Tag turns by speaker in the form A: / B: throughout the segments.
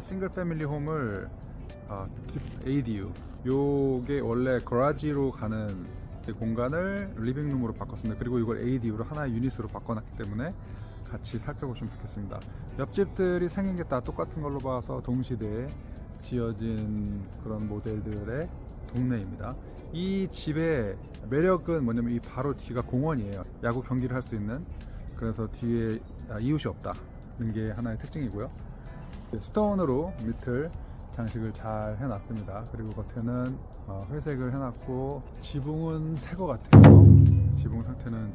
A: 싱글 패밀리 홈을 아, ADU 요게 원래 거라지로 가는 이 공간을 리빙룸으로 바꿨습니다. 그리고 이걸 ADU로 하나의 유닛으로 바꿔놨기 때문에 같이 살펴보시면 좋겠습니다. 옆집들이 생긴 게 다 똑같은 걸로 봐서 동시대에 지어진 그런 모델들의 동네입니다. 이 집의 매력은 뭐냐면 이 바로 뒤가 공원이에요. 야구 경기를 할 수 있는. 그래서 뒤에 아, 이웃이 없다는 게 하나의 특징이고요. 스톤으로 밑을 장식을 잘 해놨습니다. 그리고 겉에는 어, 회색을 해놨고 지붕은 새 것 같아요. 지붕 상태는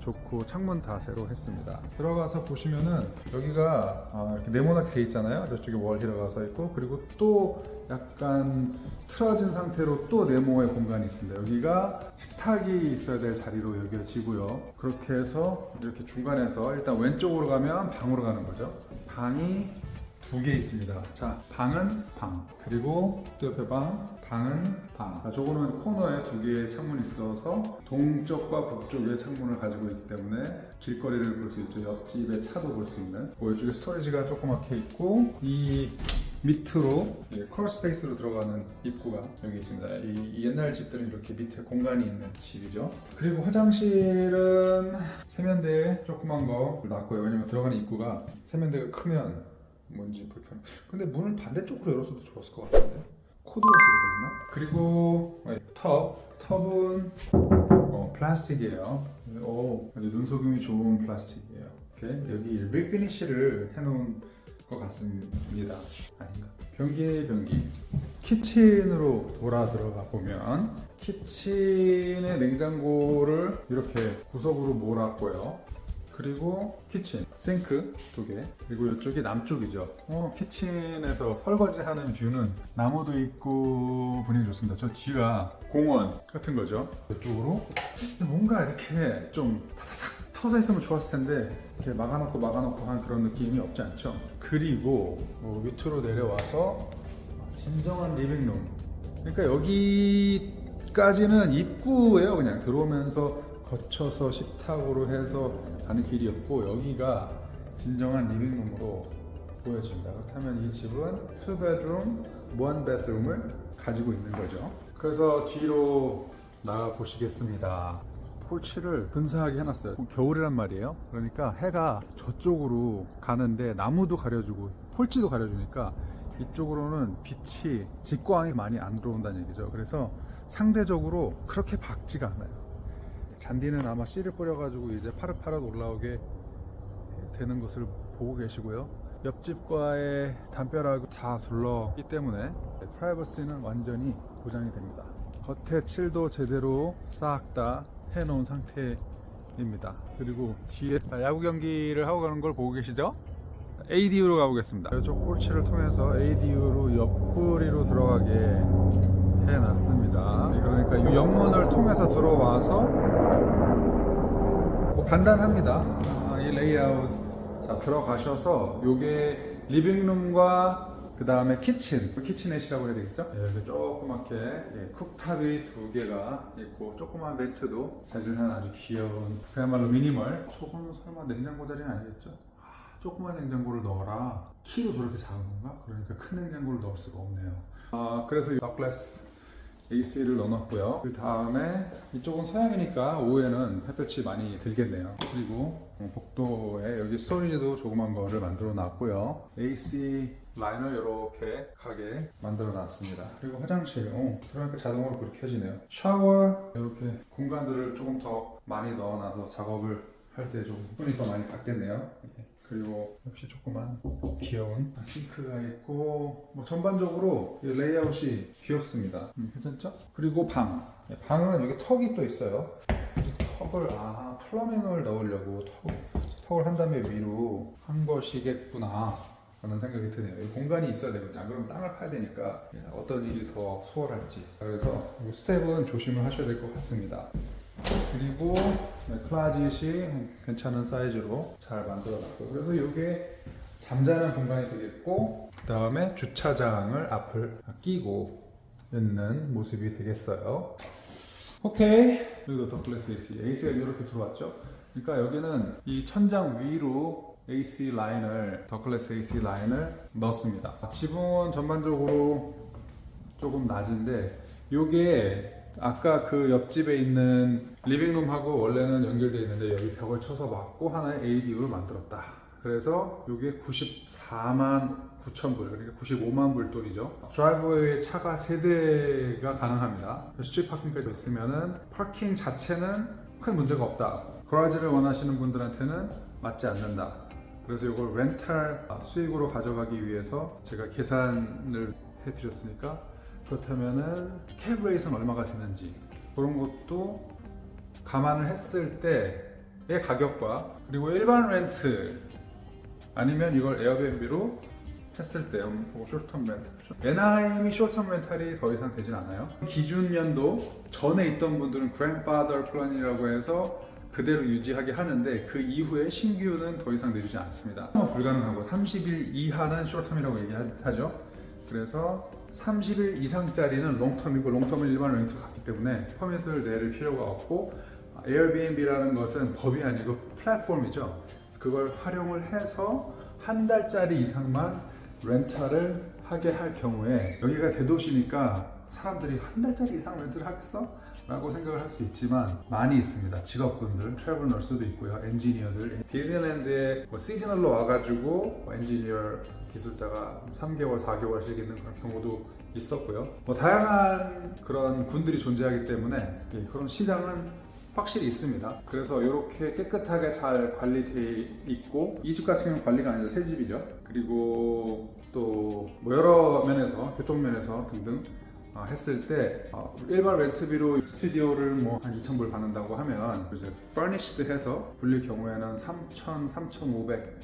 A: 좋고 창문 다 새로 했습니다. 들어가서 보시면은 여기가 아, 이렇게 네모나게 돼 있잖아요. 저쪽에 월 들어가서 있고 그리고 또 약간 틀어진 상태로 또 네모의 공간이 있습니다. 여기가 식탁이 있어야 될 자리로 여겨지고요. 그렇게 해서 이렇게 중간에서 일단 왼쪽으로 가면 방으로 가는 거죠. 방이 두 개 있습니다. 자, 방은 방. 그리고 또 옆에 방, 방은 방. 아, 저거는 코너에 두 개의 창문이 있어서 동쪽과 북쪽에 창문을 가지고 있기 때문에 길거리를 볼 수 있죠. 옆집의 차도 볼 수 있는. 그 이쪽에 스토리지가 조그맣게 있고 이 밑으로 컬 스페이스로 들어가는 입구가 여기 있습니다. 이, 이 옛날 집들은 이렇게 밑에 공간이 있는 집이죠. 그리고 화장실은 세면대 조그만 거 놨고요. 왜냐면 들어가는 입구가 세면대가 크면 뭔지 불편. 근데 문을 반대쪽으로 열었어도 좋았을 것 같은데. 코드가 그랬나? 그리고 네, 텁. 텁은 어, 플라스틱이에요. 오, 아주 눈속임이 좋은 플라스틱이에요. 이렇게 여기 리피니쉬를 해놓은 것 같습니다. 아닌가? 변기 변기. 키친으로 돌아 들어가 보면 키친의 냉장고를 이렇게 구석으로 몰았고요. 그리고 키친, 싱크 두 개, 그리고 이쪽이 남쪽이죠. 어, 키친에서 설거지하는 뷰는 나무도 있고 분위기 좋습니다. 저 뒤가 공원 같은 거죠. 이쪽으로 뭔가 이렇게 좀 타타닥 터져 있으면 좋았을 텐데 이렇게 막아놓고 막아놓고 한 그런 느낌이 없지 않죠. 그리고 뭐 밑으로 내려와서 진정한 리빙룸. 그러니까 여기까지는 입구예요. 그냥 들어오면서 거쳐서 식탁으로 해서 가는 길이었고 여기가 진정한 리빙룸으로 보여집니다. 그렇다면 이 집은 2bedroom, 1bedroom을 가지고 있는 거죠. 그래서 뒤로 나가 보시겠습니다. 폴치를 근사하게 해놨어요. 겨울이란 말이에요. 그러니까 해가 저쪽으로 가는데 나무도 가려주고 폴치도 가려주니까 이쪽으로는 빛이 직광이 많이 안 들어온다는 얘기죠. 그래서 상대적으로 그렇게 밝지가 않아요. 잔디는 아마 씨를 뿌려가지고 이제 파릇파릇 올라오게 되는 것을 보고 계시고요. 옆집과의 담벼락을 다 둘러있기 때문에 프라이버시는 완전히 보장이 됩니다. 겉에 칠도 제대로 싹 다 해놓은 상태입니다. 그리고 뒤에 야구 경기를 하고 가는 걸 보고 계시죠? ADU로 가보겠습니다. 이쪽 폴치를 통해서 ADU로 옆구리로 들어가게 해놨습니다. 그러니까 이 옆문을 통해서 들어와서 뭐 간단합니다. 아, 이 레이아웃 자 들어가셔서 요게 리빙룸과 그 다음에 키친 키친넷이라고 해야 되겠죠? 예, 이렇게 조그맣게 예, 쿡탑이 두 개가 있고 조그만 벤트도 자질한 아주 귀여운 그야말로 미니멀 저거는 설마 냉장고 다리는 아니겠죠? 아, 조그만 냉장고를 넣어라 키도 저렇게 작은 건가? 그러니까 큰 냉장고를 넣을 수가 없네요 아 그래서 이 덕글래스 AC를 넣어놨고요. 그 다음에 이쪽은 서양이니까 오후에는 햇볕이 많이 들겠네요. 그리고 어, 복도에 여기 스토리지도 조그만 거를 만들어 놨고요. AC 라인을 이렇게 가게 만들어 놨습니다. 그리고 화장실, 어, 그러니까 자동으로 불이 켜지네요. 샤워, 이렇게 공간들을 조금 더 많이 넣어놔서 작업을 할때좀 손이 더 많이 받겠네요. 예. 그리고 역시 조그만 귀여운 싱크가 있고 뭐 전반적으로 이 레이아웃이 귀엽습니다. 음, 괜찮죠? 그리고 방. 네, 방은 여기 턱이 또 있어요. 이 턱을 아 플러밍을 넣으려고 턱, 턱을 한 다음에 위로 한 것이겠구나. 라는 생각이 드네요. 이 공간이 있어야 되거든요. 안 그러면 땅을 파야 되니까 예, 어떤 일이 더 수월할지. 그래서 이 스텝은 조심을 하셔야 될 것 같습니다. 그리고 네, 클라짓이 괜찮은 사이즈로 잘 만들어놨고. 그래서 이게 잠자는 공간이 되겠고 그 다음에 주차장을 앞을 끼고 있는 모습이 되겠어요. 오케이. 여기도 더 클래스 AC AC가 이렇게 들어왔죠. 그러니까 여기는 이 천장 위로 AC 라인을 더 클래스 AC 라인을 넣었습니다. 지붕은 전반적으로 조금 낮은데 요게 아까 그 옆집에 있는 리빙룸하고 원래는 연결되어 있는데 여기 벽을 쳐서 막고 하나의 ADU를 만들었다. 그래서 요게 94만 9천 불, 그러니까 95만 불 돈이죠. 드라이브웨이에 차가 3대가 가능합니다. 스트리트 파킹까지 있으면은 파킹 자체는 큰 문제가 없다. 거라지를 원하시는 분들한테는 맞지 않는다. 그래서 이걸 렌탈 수익으로 가져가기 위해서 제가 계산을 해드렸으니까 그렇다면은 캡 레이트는 얼마가 되는지 그런 것도 감안을 했을 때의 가격과 그리고 일반 렌트 아니면 이걸 에어비앤비로 했을 때 뭐 쇼텀 렌탈 에나임이 쇼텀 렌탈이 더 이상 되진 않아요. 기준 연도 전에 있던 분들은 grandfather plan이라고 해서 그대로 유지하게 하는데 그 이후에 신규는 더 이상 내주지 않습니다. 불가능하고 30일 이하는 쇼텀이라고 얘기하죠. 그래서 30일 이상짜리는 롱텀이고 롱텀은 일반 렌트 같기 때문에 퍼밋을 내릴 필요가 없고 에어비앤비라는 것은 법이 아니고 플랫폼이죠. 그걸 활용을 해서 한 달짜리 이상만 렌탈을 하게 할 경우에 여기가 대도시니까 사람들이 한 달짜리 이상 렌트를 하겠어? 라고 생각을 할 수 있지만 많이 있습니다. 직업군들, 트래블 널스도 있고요. 엔지니어들. 디즈니랜드에 뭐 시즈널로 와가지고 뭐 엔지니어 기술자가 3개월, 4개월씩 있는 그런 경우도 있었고요. 뭐 다양한 그런 군들이 존재하기 때문에 예, 그런 시장은 확실히 있습니다. 그래서 이렇게 깨끗하게 잘 관리돼 있고 이 집 같은 경우는 관리가 아니라 새 집이죠. 그리고 또 뭐 여러 면에서 교통 면에서 등등 어, 했을 때 어, 일반 렌트비로 스튜디오를 뭐 한 2,000불 받는다고 하면 이제 furnished 해서 불릴 경우에는 3,000, 3,500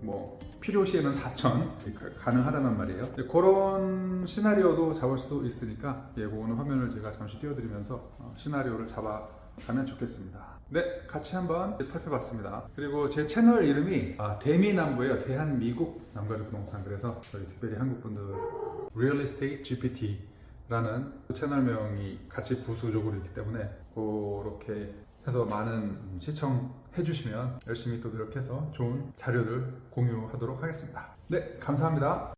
A: 뭐 필요시에는 4,000 가능하다는 말이에요. 네, 그런 시나리오도 잡을 수 있으니까 예, 그거는 화면을 제가 잠시 띄워드리면서 어, 시나리오를 잡아 가면 좋겠습니다. 네, 같이 한번 살펴봤습니다. 그리고 제 채널 이름이 아, 대미남부예요. 대한미국 남가주 부동산. 그래서 저희 특별히 한국 분들 Real Estate GPT 라는 채널명이 같이 부수적으로 있기 때문에 그렇게 해서 많은 시청해 주시면 열심히 또 노력해서 좋은 자료를 공유하도록 하겠습니다. 네, 감사합니다.